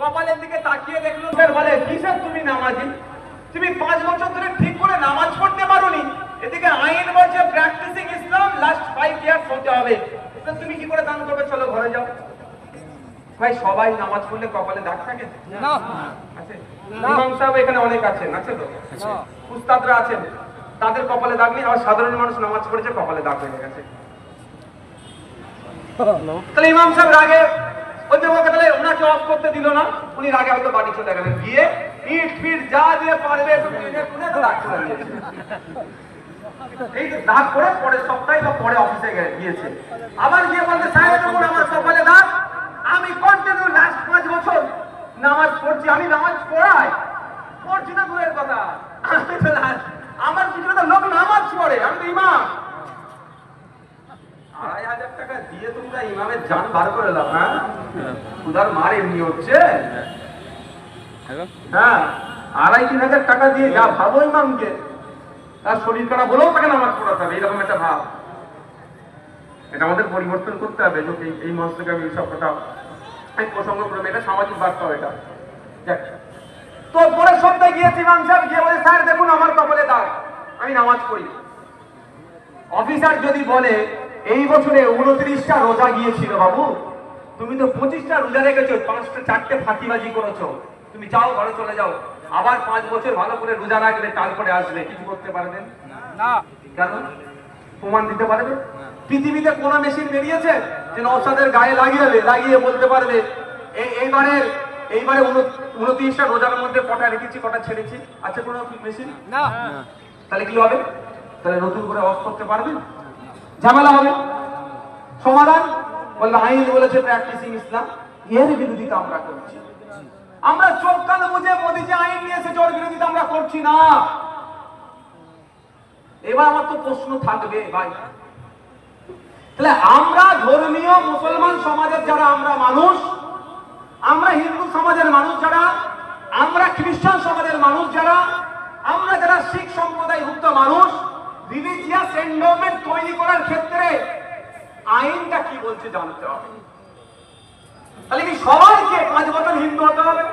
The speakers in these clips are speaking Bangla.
কপালের দিকে তাকিয়ে দেখল স্যার বলে কিসের তুমি নামাজি? তুমি পাঁচ বছর ধরে ঠিক করে নামাজ পড়তে পারোনি। এদিকে আইন বলছে practising Islam last five years হতে হবে। তো তুমি কি করে দান করবে? চলো ঘরে যাও। ভাই সবাই নামাজ পড়লে কপালে দাগ থাকে? না। ইমাম সাহেব এখানে অনেক আছেন। আছে তো? উস্তাদরা আছেন। তাদের কপালে দাগ নেই আর সাধারণ মানুষ নামাজ পড়েছে কপালে দাগ হয়ে গেছে। তাহলে ইমাম সাহেব রাগে ওনাকে অফ করতে দিল না। উনি হয়তো বাড়ি চলে গেলেন। গিয়ে ইট, ফিট যা দিয়ে পারবে এই আবার আমার আমি পাঁচ বছর নামাজ পড়ছি, আমি নামাজ পড়াই। পড়ছি না কথা। আমার পিছনে তো লোক নামাজ পড়ে, আমি তো ইমাম। আড়াই হাজার টাকা দিয়ে তোমরা ইমামের বার করে দাও হ্যাঁ? উদার মার এমনি হচ্ছে। হ্যাঁ আড়াই তিন হাজার টাকা দিয়ে যা ভাবো ইমামকে তার শরীর খারাপ হলেও তাকে নামাজ পড়াতে হবে এরকম একটা ভাব। এটা আমাদের পরিবর্তন করতে হবে লোক এই- মঞ্চ থেকে আমি এইসব কথা আমি প্রসঙ্গ করব এটা সামাজিক বার্তা এটা। যাক। তো পরের সপ্তাহে গিয়েছি ইমাম সাহেব গিয়ে বলে স্যার দেখুন আমার কপালে দাগ আমি নামাজ পড়ি। অফিসার যদি বলে এই বছরে উনত্রিশটা রোজা গিয়েছিল বাবু। তুমি তো পঁচিশটা রোজা রেখেছো পাঁচটা চারটে ফাঁকিবাজি করেছ। তুমি যাও ঘরে চলে যাও। আবার পাঁচ বছর ভালো করে রোজা রাখলে তারপরে আসবে। কিছু করতে পারবেন না? কেন? প্রমাণ দিতে পারবে? পৃথিবীতে কোন মেশিন বেরিয়েছে যে নৌসাদের গায়ে লাগিয়ে লাগিয়ে বলতে পারবে এইবারের এইবারে উন- উনত্রিশটা রোজার মধ্যে কটা রেখেছি কটা ছেড়েছি? আছে কোনো মেশিন? না। তাহলে কি হবে? তাহলে নতুন করে অফ করতে পারবে? ঝামেলা হবে। সমাধান? বলবে আইন বলেছে প্র্যাকটিসিং ইসলাম এর বিরোধিতা আমরা করছি। আমরা চোখ কান বুঝে মোদি যে আইন নিয়ে এসেছে, ওর বিরোধিতা আমরা করছি না। এবার আমার তো প্রশ্ন থাকবে, ভাই। তাহলে আমরা ধর্মীয় মুসলমান সমাজের যারা আমরা মানুষ, আমরা হিন্দু সমাজের মানুষ যারা, আমরা খ্রিস্টান সমাজের মানুষ যারা, আমরা যারা শিখ সম্প্রদায়ভুক্ত মানুষ রিলিজিয়াস এন্ডোমেন্ট তৈরি করার ক্ষেত্রে আইনটা কি বলছে জানতে হবে। তাহলে কি সবাইকে পাঁচ বছর হিন্দু হতে হবে?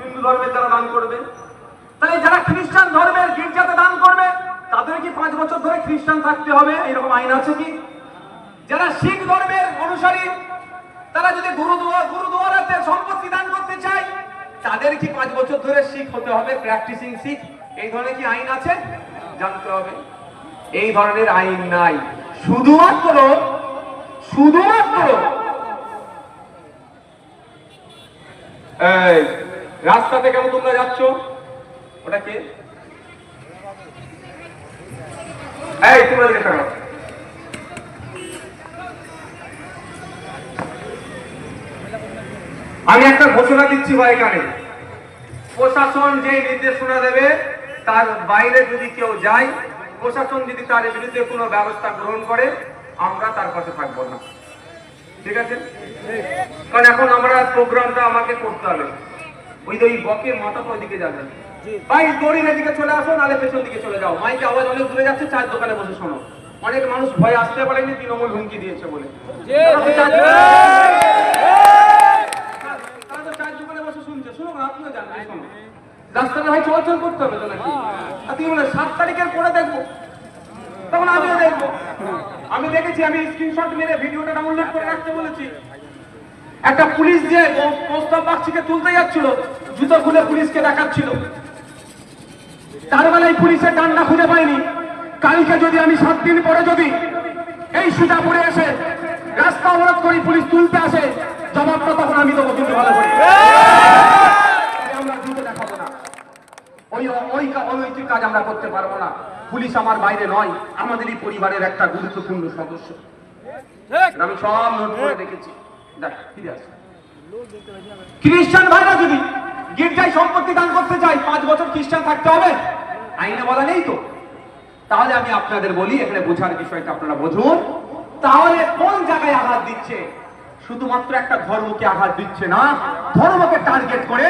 হিন্দু ধর্মের যারা দান করবে। তাহলে যারা খ্রিস্টান ধর্মের গির্জাতে দান করবে, তাদের কি পাঁচ বছর ধরে খ্রিস্টান থাকতে হবে? এরকম আইন আছে কি? যারা শিখ ধর্মের অনুসারী, তারা যদি গুরুদুয়ার গুরুদুয়ারাতে সম্পত্তি দান করতে চায়, তাদের কি পাঁচ বছর ধরে শিখ হতে হবে? প্র্যাকটিসিং শিখ। এই ধরনের কি আইন আছে? জানতে হবে। এই ধরনের আইন নাই। শুধুমাত্র শুধুমাত্র রাস্তাতে কেন তোমরা যাচ্ছ? ওটা কে? তোমরা আমি একটা ঘোষণা দিচ্ছি ভাই এখানে। প্রশাসন যে নির্দেশনা দেবে, তার বাইরে যদি কেউ যায় প্রশাসন যদি তার বিরুদ্ধে কোনো ব্যবস্থা গ্রহণ করে আমরা তার পাশে থাকব না। ঠিক আছে? কারণ এখন আমরা প্রোগ্রামটা আমাকে করতে হবে। ওই যে ওই বকে মাথা তো ওইদিকে যাবে। ভাই দড়ির এদিকে চলে আসো নালে পেছন দিকে চলে যাও। মাইকে আওয়াজ অনেক দূরে যাচ্ছে চার দোকানে বসে শোনো। অনেক মানুষ ভয় আসতে পারেনি তৃণমূল হুমকি দিয়েছে বলে তারা তো চার- তারা তো চার দোকানে বসে শুনছে শুনো না আপনিও জানবেন শোনো রাস্তাটা ভাই চলাচল করতে হবে তো নাকি আর তুমি বলে সাত তারিখের পরে দেখব। তখন আমিও দেখব। আমি দেখেছি, আমি স্ক্রিনশট মেরে ভিডিওটা ডাউনলোড করে রাখতে বলেছি। একটা পুলিশ যে প্রস্তাব বাক্সিকে তুলতে যাচ্ছিল, জুতো খুলে পুলিশকে দেখাচ্ছিল। তার বেলায় পুলিশের ডান্ডা খুঁজে পাইনি। কালকে যদি আমি সাত দিন পরে যদি এই সুজাপুরে এসে রাস্তা অবরোধ করি, পুলিশ তুলতে আসে জবাবটা তখন আমি দেবো, কিন্তু ভালো করে তবে আমরা জুতো দেখাবো না ওই ওই অনৈতিক কাজ আমরা করতে পারব না। পুলিশ আমার বাইরে নয় আমাদেরই পরিবারের একটা গুরুত্বপূর্ণ সদস্য। আমি সব নোট করে রেখেছি। দেখ ফিরে আসি। খ্রিস্টান ভাইরা যদি গির্জায় সম্পত্তি দান করতে চাই পাঁচ বছর খ্রিস্টান থাকতে হবে? আইনে বলা নেই তো। তাহলে আমি আপনাদের বলি এখানে বোঝার বিষয়টা আপনারা বুঝুন। তাহলে কোন জায়গায় আঘাত দিচ্ছে? শুধুমাত্র একটা ধর্মকে আঘাত দিচ্ছে না ধর্মকে টার্গেট করে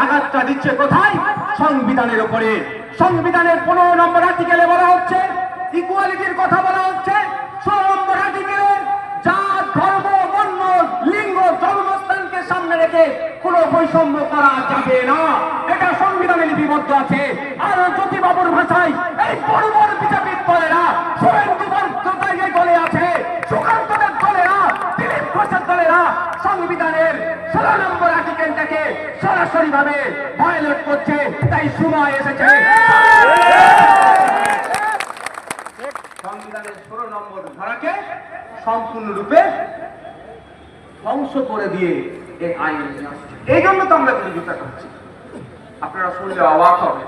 আঘাতটা দিচ্ছে কোথায়? সংবিধানের উপরে। সংবিধানের পনেরো নম্বর আর্টিকেলে বলা হচ্ছে ইকুয়ালিটির কথা বলা হচ্ছে, ষোলো নম্বর জাত, ধর্ম, বর্ণ, লিঙ্গ জন্মস্থানকে সামনে রেখে কোনো বৈষম্য করা যাবে না। এটা সংবিধানে লিপিবদ্ধ আছে। আর জ্যোতিবাবুর ভাষায় এই বড় বড় বিজেপির দলেরা শুভেন্দু বন্দ্যোপাধ্যায় দলে আছে সুকান্তদের দলেরা দিলীপ ঘোষের দলেরা সংবিধানের ষোলো নম্বর আর্টিকেলটাকে সরাসরি ভাবে ভায়োলেট করছে, তাই সময় এসেছে। সংবিধানের ষোলো নম্বর ধারাকে সম্পূর্ণরূপে ধ্বংস করে দিয়ে এই আইন এই জন্য তো আমরা বিরোধিতা করছি। আপনারা শুনলে অবাক হবে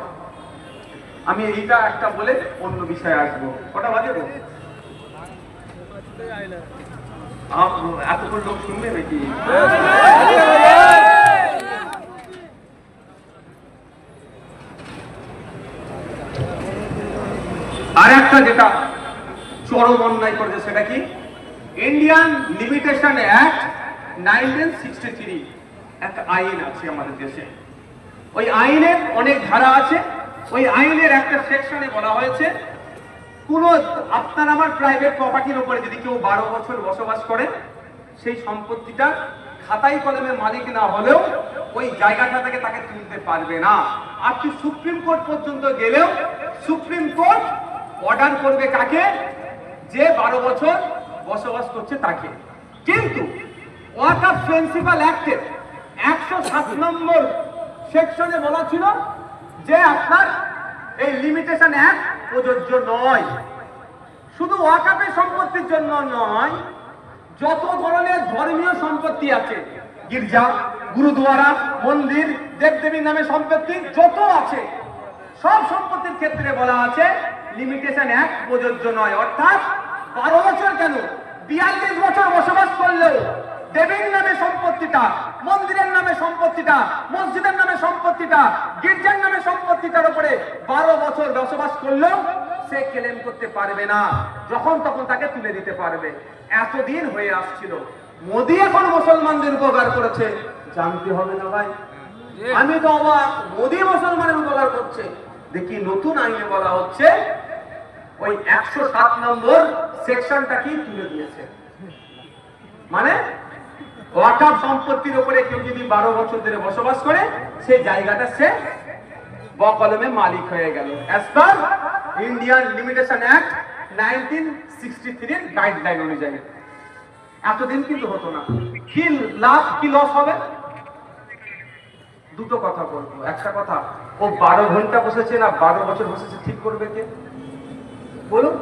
আমি এইটা একটা বলে অন্য বিষয়ে আসব। কটা বাজে এতক্ষণ লোক শুনবে নাকি? আর একটা যেটা চরম অন্যায় করেছে সেটা কি? Indian limitation act nineteen sixty three একটা আইন আছে আমাদের দেশে। ওই আইনের অনেক ধারা আছে। ওই আইনের একটা সেকশনে বলা হয়েছে, কোন আপনার আমার প্রাইভেট প্রপার্টির উপরে যদি কেউ বারো বছর বসবাস করে, সেই সম্পত্তিটা খাতাই কলমে মালিক না হলেও ওই জায়গাটা থেকে তাকে তুলতে পারবে না। আপনি সুপ্রিম কোর্ট পর্যন্ত গেলেও সুপ্রিম কোর্ট অর্ডার করবে কাকে? যে বারো বছর বসবাস করছে তাকে। কিন্তু একশো সাত নম্বর সেকশনে বলা ছিল যে আপনার এই লিমিটেশন প্রযোজ্য নয়। শুধু সম্পত্তির জন্য নয়, যত ধরনের ধর্মীয় সম্পত্তি আছে, গির্জা, গুরুদুয়ারা, মন্দির, দেবদেবীর নামে সম্পত্তি, যত আছে, সব সম্পত্তির ক্ষেত্রে বলা আছে লিমিটেশন অ্যাক্ট প্রযোজ্য নয়। অর্থাৎ বারো বছর কেন? বিয়াল্লিশ বছর বসবাস করলেও দেবীর নামে সম্পত্তিটা, মন্দিরের নামে সম্পত্তিটা, মসজিদের নামে সম্পত্তিটা, গির্জার নামে সম্পত্তিটার উপরে বারো বছর বসবাস করলেও সে ক্লেম করতে পারবে না। যখন তখন তাকে তুলে দিতে পারবে। এতদিন হয়ে আসছিল। মোদী এখন মুসলমানদের উপকার করেছে। জানতে হবে না ভাই। আমি তো অবাক। মোদী মুসলমানের উপকার করছে। দেখি নতুন আইনে বলা হচ্ছে ওই একশো সাত নম্বর সেকশনটা কি তুলে দিয়েছে? মানে ওয়াকাফ সম্পত্তির উপরে কেউ যদি বারো বছর ধরে বসবাস করে, সেই জায়গাটা সে বকলমে মালিক হয়ে গেল। As per Indian limitation act nineteen sixty থ্রির গাইডলাইন অনুযায়ী। এতদিন কিন্তু হতো না। কি লাভ, কি লস হবে? দুটো কথা বলব। একটা কথা, ও বারো ঘণ্টা বসেছে না বারো বছর বসেছে, ঠিক করবে কে? বলুন।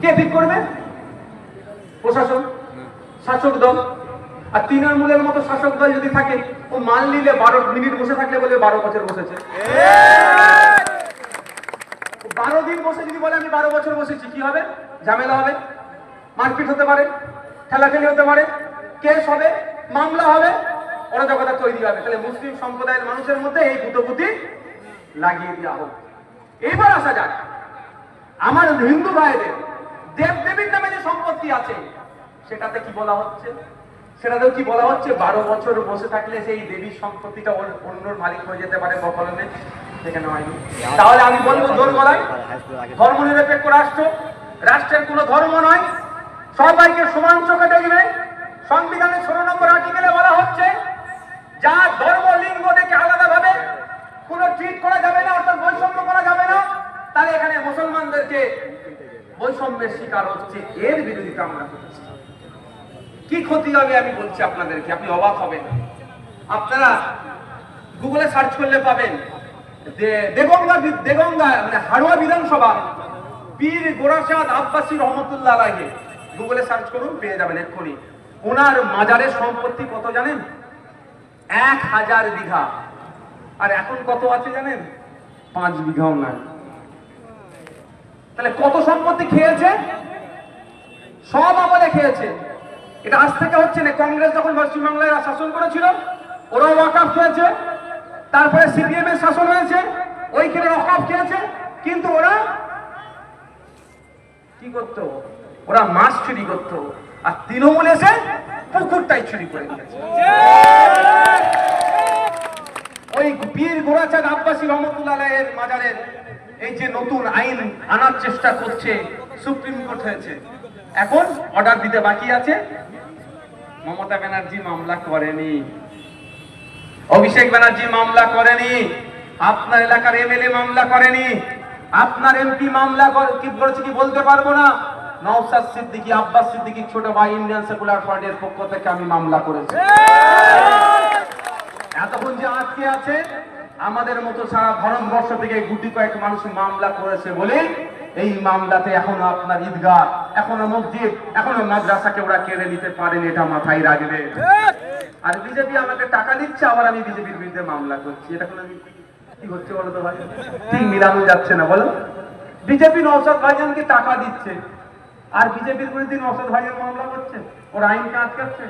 কে ঠিক করবে? প্রশাসন? শাসক দল? আর তৃণমূলের মতো শাসক দল যদি থাকে ও মান নিলে বারো মিনিট বসে থাকলে বলে বারো বছর বসেছে। বারো দিন বসে যদি বলে আমি বারো বছর বসেছি কি হবে? ঝামেলা হবে? মারপিট হতে পারে? ঠেলাঠেলি হতে পারে? কেস হবে? মামলা হবে? অরাজকতা তৈরি হবে। তাহলে মুসলিম সম্প্রদায়ের মানুষের মধ্যে এই বুদ্ধি লাগিয়ে দেওয়া হোক। এবার আসা যাক। আমার হিন্দু ভাইদের দেব দেবীর নামে যে সম্পত্তি আছে, সেটাতে কি বলা হচ্ছে? সেটাতেও কি বলা হচ্ছে? বারো বছর বসে থাকলে সেই দেবীর সম্পত্তিটা অন্য- অন্যর মালিক হয়ে যেতে পারে বকলমে সেখানে হয়নি। তাহলে আমি বলব জোর গলায় ধর্ম নিরপেক্ষ রাষ্ট্র, রাষ্ট্রের কোনো ধর্ম নয়। সবাইকে সমান চোখে দেখবে সংবিধানের ষোলো নম্বর আর্টিকেলে বলা হচ্ছে যা ধর্ম লিঙ্গ দেখে আলাদাভাবে কোনো ট্রিট করা যাবে না অর্থাৎ বৈষম্য করা যাবে না তাহলে এখানে মুসলমানদেরকে বৈষম্যের শিকার হচ্ছে, এর বিরোধিতা আমরা করছি কি ক্ষতি হবে আমি বলছি আপনাদেরকে, আপনি অবাক হবেন। আপনারা গুগলে সার্চ করলে পাবেন দেগঙ্গা দেগঙ্গা মানে হাড়ুয়া বিধানসভা, পীর গোরাসাদ আব্বাসী রহমতুল্লাহ আলাইহে। গুগলে সার্চ করুন, পেয়ে যাবেন এক্ষুনি। ওনার মাজারের সম্পত্তি কত জানেন? এক হাজার বিঘা। আর এখন কত আছে জানেন? পাঁচ বিঘাও নাই। তাহলে কত সম্পত্তি খেয়েছে? সব আমলে খেয়েছে। এটা আজ থেকে হচ্ছে না কংগ্রেস যখন পশ্চিমবাংলায় শাসন করেছিল ওরাও ওয়াকাফ খেয়েছে তারপরে সিপিএম এর শাসন হয়েছে ওইখানে ওয়াকাফ খেয়েছে কিন্তু ওরা কি করতো? ওরা মাছ চুরি করতো আর তৃণমূল এসে পুকুরটাই চুরি করে ওই বীর গোড়াচাঁদ আব্বাসী রহমতুল্লাহ এর মাজারের এই যে নতুন আইন আনার চেষ্টা করছে সুপ্রিম কোর্ট হয়েছে। এখন অর্ডার দিতে বাকি আছে। মমতা ব্যানার্জি মামলা করেনি। অভিষেক ব্যানার্জি মামলা করেনি। আপনার এলাকার এমএলএ মামলা করেনি। আপনার এমপি মামলা করে- কি করেছে কি বলতে পারব না। নওসাদ সিদ্দিকী আব্বাস সিদ্দিকী ছোট ভাই ইন্ডিয়ান সেকুলার ফ্রন্টের পক্ষ থেকে আমি মামলা করেছি। এতক্ষণ যে আজকে আছে আমাদের মতো সারা ভারতবর্ষ থেকে গুটি কয়েক মানুষ মামলা করেছে বলে এই মামলাতে এখনও আপনার ঈদগাহ, এখনও মসজিদ, এখনও মাদ্রাসাকে ওরা কেড়ে নিতে পারেন, এটা মাথায় রাখবে। আর বিজেপি আমাকে টাকা দিচ্ছে, আবার আমি বিজেপির বিরুদ্ধে মামলা করছি। এটা কোনো কি হচ্ছে বলো তো ভাই? ঠিক মিলানো যাচ্ছে না, বলো? বিজেপি নৌসাদ ভাইজানকে টাকা দিচ্ছে? আর বিজেপির বিরুদ্ধে নৌসাদ ভাইজান মামলা করছে? ওর আইনকে আটকাচ্ছে